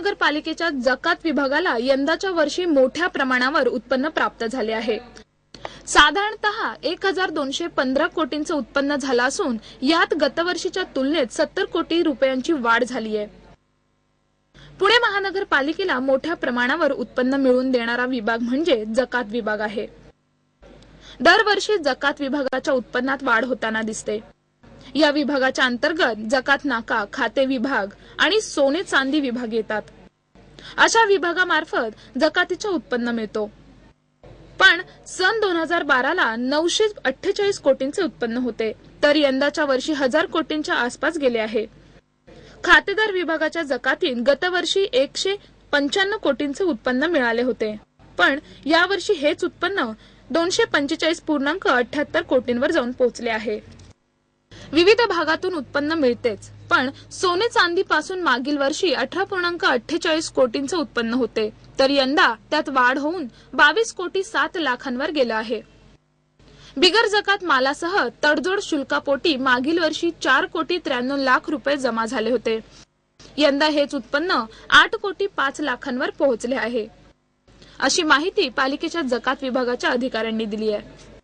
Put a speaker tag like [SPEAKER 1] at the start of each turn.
[SPEAKER 1] महानगरपालिकेच्या जकात विभागाला यंदाच्या वर्षी मोठ्या प्रमाणावर उत्पन्न प्राप्त झाले आहे. साधारणतः एक हजार दोनशे पंधरा कोटींचं उत्पन्न झालं असून यात गतवर्षीच्या तुलनेत सत्तर कोटी रुपयांची वाढ झाली आहे. पुणे महानगरपालिकेला मोठ्या प्रमाणावर उत्पन्न मिळवून देणारा विभाग म्हणजे जकात विभाग आहे. दरवर्षी जकात विभागाच्या उत्पन्नात वाढ होताना दिसते. या विभागाच्या अंतर्गत जकात नाका खाते विभाग आणि सोने चांदी विभाग येतात. अशा विभागामार्फत जकातीचे उत्पन्न मिळतो. पण सन दोन हजार बाराला नऊशे अठ्ठेचाळीस कोटींचे उत्पन्न होते. तर यंदाच्या वर्षी हजार कोटींच्या आसपास गेले आहे. खातेदार विभागाच्या जकातीत गतवर्षी एकशे पंच्याण्णव कोटींचे उत्पन्न मिळाले होते. पण यावर्षी हेच उत्पन्न दोनशे पंचेचाळीस पूर्णांक अठ्याहत्तर कोटींवर जाऊन पोहोचले आहे. विविध भागातून उत्पन्न मिळतेच. पण सोने चांदी पासून मागील वर्षी अठरा पूर्णांक अठ्ठेचाळीस कोटींचं उत्पन्न होते. तर यंदा त्यात वाढ होऊन बावीस कोटी सात लाखांवर गेलं आहे. बिगर जकात मालासह तडजोड शुल्कापोटी मागील वर्षी चार कोटी त्र्याण्णव लाख रुपये जमा झाले होते. यंदा हेच उत्पन्न आठ कोटी पाच लाखांवर पोहोचले आहे. अशी माहिती पालिकेच्या जकात विभागाच्या अधिकाऱ्यांनी दिली आहे.